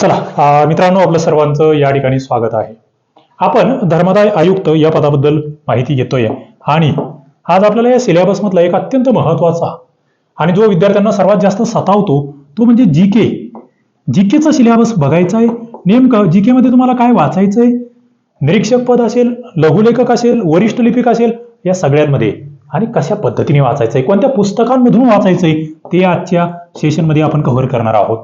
चला मित्रांनो आपलं सर्वांचं या ठिकाणी स्वागत आहे. आपण धर्मदाय आयुक्त या पदाबद्दल माहिती घेतोय. आणि आज आपल्याला या सिलेबस मधला एक अत्यंत महत्त्वाचा आणि जो विद्यार्थ्यांना सर्वात जास्त सतावतो तो म्हणजे जी के जी केचा सिलेबस बघायचा आहे नेमकं जी के मध्ये तुम्हाला काय वाचायचंय? निरीक्षक पद असेल लघुलेखक असेल वरिष्ठ लिपिक असेल या सगळ्यांमध्ये. आणि कशा पद्धतीने वाचायचंय? कोणत्या पुस्तकांमधून वाचायचंय? ते आजच्या सेशनमध्ये आपण कव्हर करणार आहोत.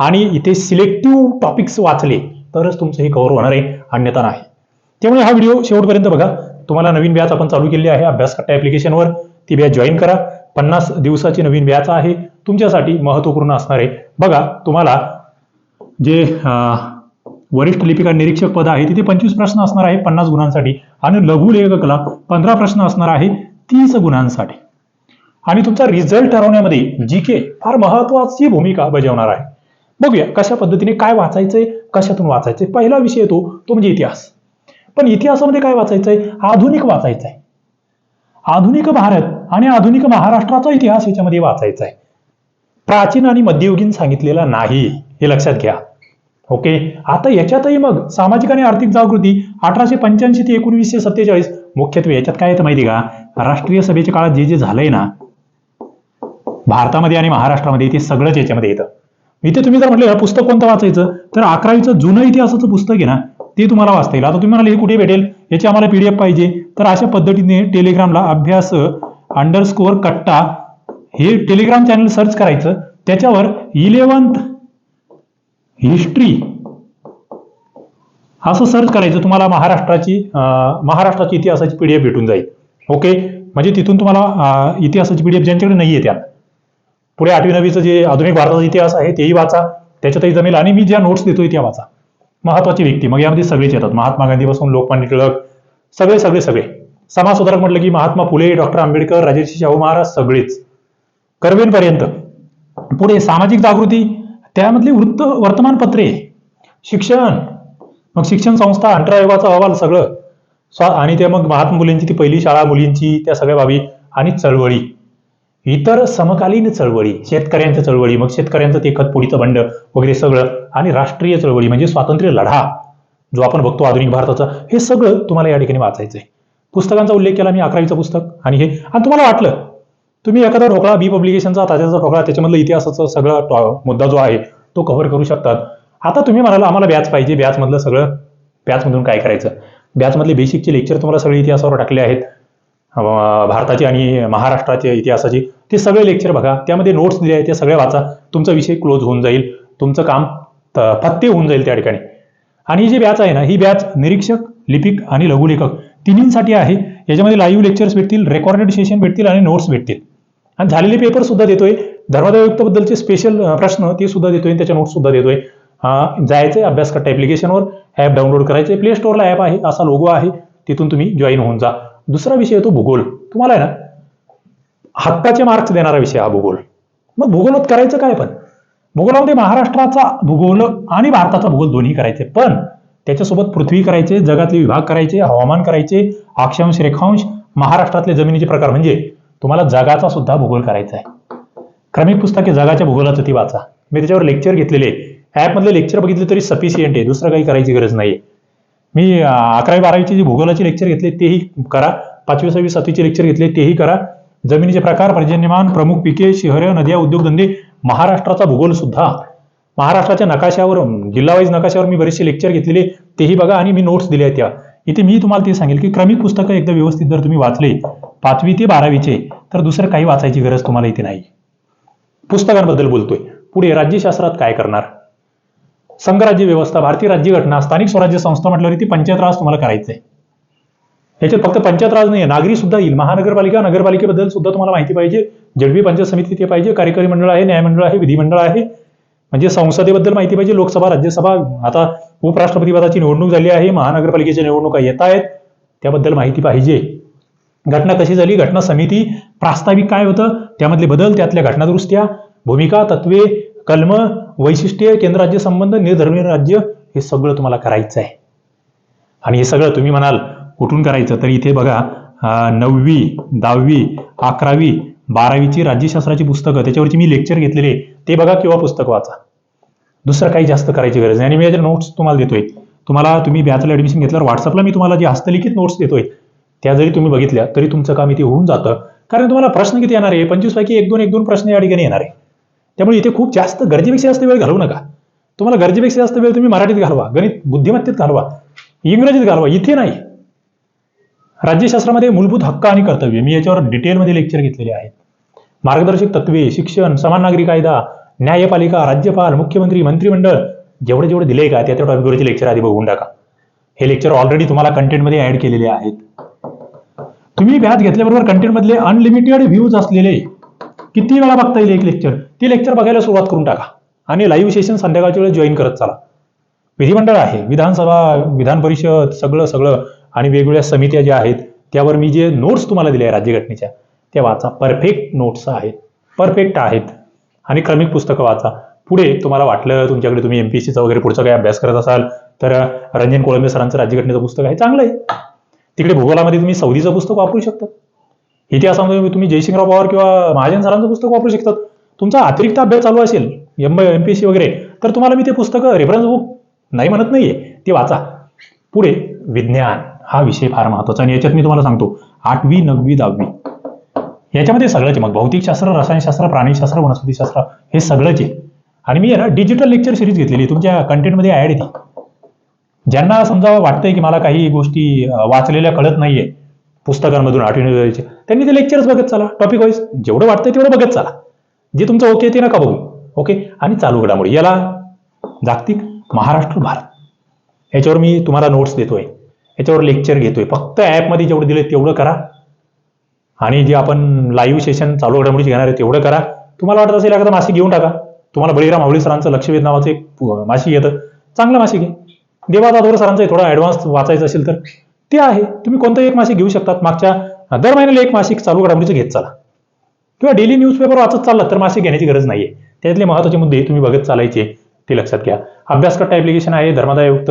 आणि इथे सिलेक्टिव्ह टॉपिक्स वाचले तरच तुमचं हे कव्हर होणार आहे अन्यथा नाही. त्यामुळे हा व्हिडिओ शेवटपर्यंत बघा. तुम्हाला नवीन बॅच आपण चालू केली आहे अभ्यास कट्टा ॲप्लिकेशनवर ती बॅच जॉईन करा. पन्नास दिवसाची नवीन बॅच आहे तुमच्यासाठी महत्त्वपूर्ण असणार आहे. बघा तुम्हाला जे वरिष्ठ लिपिका निरीक्षक पद आहे तिथे पंचवीस प्रश्न असणार आहे पन्नास गुणांसाठी. आणि लघु लेखकला पंधरा प्रश्न असणार आहे तीस गुणांसाठी. आणि तुमचा रिझल्ट ठरवण्यामध्ये जी के फार महत्वाची भूमिका बजावणार आहे. बघूया कशा पद्धतीने काय वाचायचंय कशातून वाचायचंय. पहिला विषय येतो तो म्हणजे इतिहास. पण इतिहासामध्ये काय वाचायचंय? आधुनिक वाचायचंय. आधुनिक भारत आणि आधुनिक महाराष्ट्राचा इतिहास याच्यामध्ये वाचायचा आहे प्राचीन आणि मध्ययुगीन सांगितलेला नाही हे लक्षात घ्या. ओके? आता याच्यातही मग सामाजिक आणि आर्थिक जागृती अठराशे पंच्याऐंशी ते एकोणवीसशे सत्तेचाळीस मुख्यत्वे याच्यात काय येतं माहिती का? राष्ट्रीय सभेच्या काळात जे जे झालंय ना भारतामध्ये आणि महाराष्ट्रामध्ये ते सगळंच याच्यामध्ये येतं. इथे तुम्ही जर म्हटलं पुस्तक कोणतं वाचायचं? तर अकरावीचं जुनं इतिहासाचं पुस्तक आहे ना ते तुम्हाला वाचता येईल. आता तुम्ही म्हणाले हे कुठे भेटेल? याची आम्हाला पीडीएफ पाहिजे. तर अशा पद्धतीने टेलिग्रामला अभ्यास अंडरस्कोअर कट्टा हे टेलिग्राम चॅनल सर्च करायचं. त्याच्यावर इलेवन्थ हिस्ट्री असं सर्च करायचं. तुम्हाला महाराष्ट्राची महाराष्ट्राची इतिहासाची पीडीएफ भेटून जाईल. ओके म्हणजे तिथून तुम्हाला इतिहासाची पीडीएफ ज्यांच्याकडे नाही आहे त्या. पुढे आठवी नवीचं जे आधुनिक भारताचा इतिहास आहे तेही वाचा. त्याच्यातही जमेल. आणि मी ज्या नोट्स देतोय त्या वाचा. महत्वाची व्यक्ती. मग यामध्ये सगळेच येतात. महात्मा गांधीपासून लोकमान्य टिळक सगळे सगळे सगळे. समाजसुधारक म्हटलं की महात्मा फुले डॉक्टर आंबेडकर राजर्षी शाहू महाराज सगळेच. कर्वेंपर्यंत पुढे सामाजिक जागृती. त्यामधली वृत्त वर्तमानपत्रे. शिक्षण. मग शिक्षण संस्था अंतर आयोगाचा अहवाल सगळं. स्वा आणि ते मग महात्मा मुलींची ती पहिली शाळा मुलींची त्या सगळ्या बाबी. आणि चळवळी. इतर समकालीन चळवळी शेतकऱ्यांच्या चळवळी मग शेतकऱ्यांचं ते खतपोडीचं बंड वगैरे सगळं आणि राष्ट्रीय चळवळी म्हणजे स्वातंत्र्य लढा जो आपण बघतो आधुनिक भारताचा हे सगळं तुम्हाला या ठिकाणी वाचायचं आहे. पुस्तकांचा उल्लेख केला मी अकरावीचं पुस्तक आणि हे. आणि तुम्हाला वाटलं तुम्ही एखादा ढोकळा बी पब्लिकेशनचा ताज्याचा ढोकळा त्याच्यामधलं इतिहासाचा सगळा मुद्दा जो आहे तो कव्हर करू शकतात. आता तुम्ही म्हणाला आम्हाला बॅच पाहिजे बॅचमधलं सगळं बॅचमधून काय करायचं? बॅचमधले बेसिकचे लेक्चर तुम्हाला सगळे इतिहासावर टाकले आहेत. भारताचे आणि महाराष्ट्राचे इतिहासाचे ते सगळे लेक्चर बघा. त्यामध्ये नोट्स दिले आहेत ते सगळे वाचा. तुमचा विषय क्लोज होऊन जाईल. तुमचं काम फत्ते होऊन जाईल त्या ठिकाणी. आणि ही जी बॅच आहे ना ही बॅच निरीक्षक लिपिक आणि लघुलेखक तिन्हींसाठी आहे. याच्यामध्ये लाईव्ह लेक्चर्स भेटतील रेकॉर्डेड सेशन भेटतील आणि नोट्स भेटतील. आणि झालेले पेपर सुद्धा देतोय. धर्मादायुक्तबद्दलचे स्पेशल प्रश्न ते सुद्धा देतोय त्याच्या नोट्स सुद्धा देतोय. जायचे जायचंय अभ्यास करता ऍप्लिकेशनवर ॲप डाउनलोड करायचे प्ले स्टोअरला ॲप आहे असा लोगो आहे. तिथून तुम्ही जॉईन होऊन जा. दुसरा विषय येतो भूगोल. तुम्हाला आहे ना हक्काचे मार्क्स देणारा विषय हा भूगोल. मग भूगोलात करायचं काय पण? भूगोलामध्ये महाराष्ट्राचा भूगोल आणि भारताचा भूगोल दोन्ही करायचे. पण त्याच्यासोबत पृथ्वी करायचे जगातले विभाग करायचे हवामान करायचे अक्षांश रेखांश महाराष्ट्रातले जमिनीचे प्रकार. म्हणजे तुम्हाला जगाचा सुद्धा भूगोल करायचा आहे. क्रमिक पुस्तके जगाच्या भूगोलाचं ती वाचा. मी त्याच्यावर लेक्चर घेतलेले. ॲपमधले लेक्चर बघितले तरी सफिशियंट आहे. दुसरं काही करायची गरज नाही मी अकरावी बारावीचे जे भूगोलाचे लेक्चर घेतले तेही करा. पाचवी सहावी सातवीचे लेक्चर घेतले तेही करा. जमिनीचे प्रकार पर्जन्यमान प्रमुख पिके शहरे नद्या उद्योगधंदे महाराष्ट्राचा भूगोल सुद्धा महाराष्ट्राच्या नकाशावर जिल्हावाईज नकाशावर मी बरेचसे लेक्चर घेतलेले तेही बघा आणि मी नोट्स दिल्या आहेत त्या. इथे मी तुम्हाला ते सांगेल की क्रमिक पुस्तकं एकदा व्यवस्थित जर तुम्ही वाचले पाचवी ते बारावीचे तर दुसरं काही वाचायची गरज तुम्हाला इथे नाही. पुस्तकांबद्दल बोलतोय. पुढे राज्यशास्त्रात काय करणार? संघराज्य व्यवस्था भारतीय राज्यघटना स्थानिक स्वराज्य संस्था म्हटल्यावर ती पंचायत राज तुम्हाला करायचंय. याच्यात फक्त पंचायत राज नाही नागरी सुद्धा येईल. महानगरपालिका नगरपालिकेबद्दल सुद्धा तुम्हाला माहिती पाहिजे. जडवी पंचायत समिती ते पाहिजे कार्यकारी मंडळ आहे न्यायमंडळ आहे विधिमंडळ आहे. म्हणजे संसदेबद्दल माहिती पाहिजे लोकसभा राज्यसभा आता उपराष्ट्रपती पदाची निवडणूक झाली आहे महानगरपालिकेच्या निवडणुका येत आहेत त्याबद्दल माहिती पाहिजे. घटना कशी झाली? घटना समिती प्रास्ताविक काय होतं? त्यामधले बदल त्यातल्या घटनादुरुस्त्या भूमिका तत्वे कलम वैशिष्ट्ये केंद्र राज्य संबंध निर्धर्मीय राज्य हे सगळं तुम्हाला करायचं आहे आणि हे सगळं तुम्ही म्हणाल कुठून करायचं? तर इथे बघा नववी दहावी अकरावी बारावीची राज्यशास्त्राची पुस्तकं त्याच्यावरची मी लेक्चर घेतलेले ते बघा किंवा पुस्तक वाचा. दुसरं काही जास्त करायची गरज नाही. आणि मी याचे नोट्स तुम्हाला देतोय. तुम्हाला तुम्ही बॅचला ऍडमिशन घेतल्यावर व्हॉट्सअपला मी तुम्हाला जे हस्तलिखित नोट्स देतोय त्या जरी तुम्ही बघितल्या तरी तुमचं काम इथे होऊन जातं. कारण तुम्हाला प्रश्न किती येणार आहे? पंचवीस पैकी एक दोन एक दोन प्रश्न या ठिकाणी येणार आहे. त्यामुळे इथे खूप जास्त गरजेपेक्षा जास्त वेळ घालवू नका. तुम्हाला गरजेपेक्षा जास्त वेळ तुम्ही मराठीत घालवा गणित बुद्धिमत्तेत घालवा इंग्रजीत घालवा इथे नाही. राज्यशास्त्रामध्ये मूलभूत हक्क आणि कर्तव्य मी याच्यावर डिटेलमध्ये लेक्चर घेतलेले आहेत. मार्गदर्शक तत्वे शिक्षण समान नागरी कायदा न्यायपालिका राज्यपाल मुख्यमंत्री मंत्रिमंडळ जेवढे जेवढे दिले का त्या त्या टॉपिकवरचे लेक्चर आधी बघून टाका. हे लेक्चर ऑलरेडी तुम्हाला कंटेंटमध्ये ऍड केलेले आहेत. तुम्ही व्याज घेतल्याबरोबर कंटेंटमधले अनलिमिटेड व्ह्यूज असलेले किती वेळा बघता येईल एक लेक्चर ती लेक्चर बघायला सुरुवात करून टाका. आणि लाईव्ह सेशन संध्याकाळच्या वेळेस जॉईन करत चला. विधिमंडळ आहे. विधानसभा विधान परिषद सगळं सगळं. आणि वेगवेगळ्या समित्या ज्या आहेत त्यावर मी जे नोट्स तुम्हाला दिले आहे राज्यघटनेच्या त्या वाचा. परफेक्ट नोट्स आहेत. परफेक्ट आहेत. आणि क्रमिक पुस्तकं वाचा. पुढे तुम्हाला वाटलं तुमच्याकडे तुम्ही एमपीएससीचा वगैरे पुढचा काही अभ्यास करत असाल तर रंजन कोळंबे सरांचं राज्यघटनेचं पुस्तक आहे. चांगलं आहे. तिकडे भूगोलामध्ये तुम्ही सौदीचं पुस्तक वापरू शकता. इतिहासामध्ये तुम्ही जयसिंगराव पवार किंवा महाजन सरांचं पुस्तक वापरू शकतात. तुमचा अतिरिक्त अभ्यास चालू असेल एम एमपीएससी वगैरे तर तुम्हाला मी ते पुस्तकं रेफरन्स बुक नाही म्हणत नाहीये ते वाचा. पुढे विज्ञान हा विषय फार महत्त्वाचा आणि याच्यात मी तुम्हाला सांगतो आठवी नववी दहावी. याच्यामध्ये सगळंच मग भौतिकशास्त्र रसायनशास्त्र प्राणीशास्त्र वनस्पतीशास्त्र हे सगळंच आहे. आणि मी ना डिजिटल लेक्चर सिरीज घेतलेली तुमच्या कंटेंटमध्ये ऍड येते. ज्यांना समजा वाटतंय की मला काही गोष्टी वाचलेल्या कळत नाहीये पुस्तकांमधून आठवणी द्यायचे त्यांनी ते लेक्चर्स बघत चला. टॉपिक वाईज जेवढं वाटतंय तेवढं बघत चला. जे तुमचं ओके ते नका बघू. ओके आणि चालू घडामोडी. याला जागतिक महाराष्ट्र भारत. याच्यावर मी तुम्हाला नोट्स देतोय. याच्यावर लेक्चर घेतोय. फक्त ॲपमध्ये जेवढं दिले तेवढं करा. आणि जे आपण लाईव्ह सेशन चालू घडामोडीचे घेणार आहे तेवढं करा. तुम्हाला वाटत असेल एखादा मासिक घेऊन टाका. तुम्हाला बळीराम आवळी सरांचं लक्षवेध नावाचं एक मासिक येतं. चांगलं मासिक आहे. देवा सरांचं आहे, थोडा ॲडव्हान्स वाचायचं असेल तर. ते आहे. तुम्ही कोणतंही एक मासिक घेऊ शकतात. मागच्या दर महिन्याला एक मासिक चालू घडामोडीचं घेत चाला. किंवा डेली न्यूजपेपर वाचत चालला तर मासिक घेण्याची गरज नाहीये. त्यातले महत्त्वाचे मुद्दे तुम्ही बघत चालायचे ते लक्षात घ्या. अभ्यासकट्टा ॲप्लिकेशन आहे धर्मादायुक्त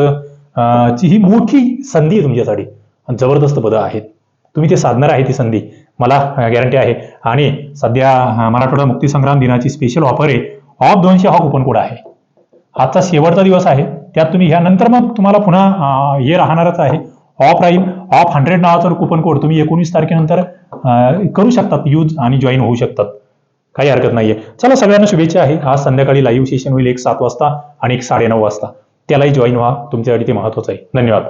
ची ही मोठी संधी आहे तुमच्यासाठी. आणि जबरदस्त पदं आहेत. तुम्ही ते साधणार आहे ती संधी. मला गॅरंटी आहे. आणि सध्या मराठवाडा मुक्तीसंग्राम दिनाची स्पेशल ऑफर आहे. ऑफ दोनशे हा कुपन कोड आहे. आजचा शेवटचा दिवस आहे. त्यात तुम्ही ह्यानंतर मग तुम्हाला पुन्हा हे राहणारच आहे. ऑफ राहील. ऑफ हंड्रेड नावाचा कुपन कोड तुम्ही एकोणीस तारखेनंतर करू शकतात यूज आणि जॉईन होऊ शकतात. काही हरकत नाहीये. चला सगळ्यांना शुभेच्छा आहे. आज संध्याकाळी लाईव्ह सेशन होईल एक सात वाजता आणि एक साडेनऊ वाजता. त्यालाही जॉईन व्हा. तुमच्यासाठी ते महत्वाचं आहे. धन्यवाद.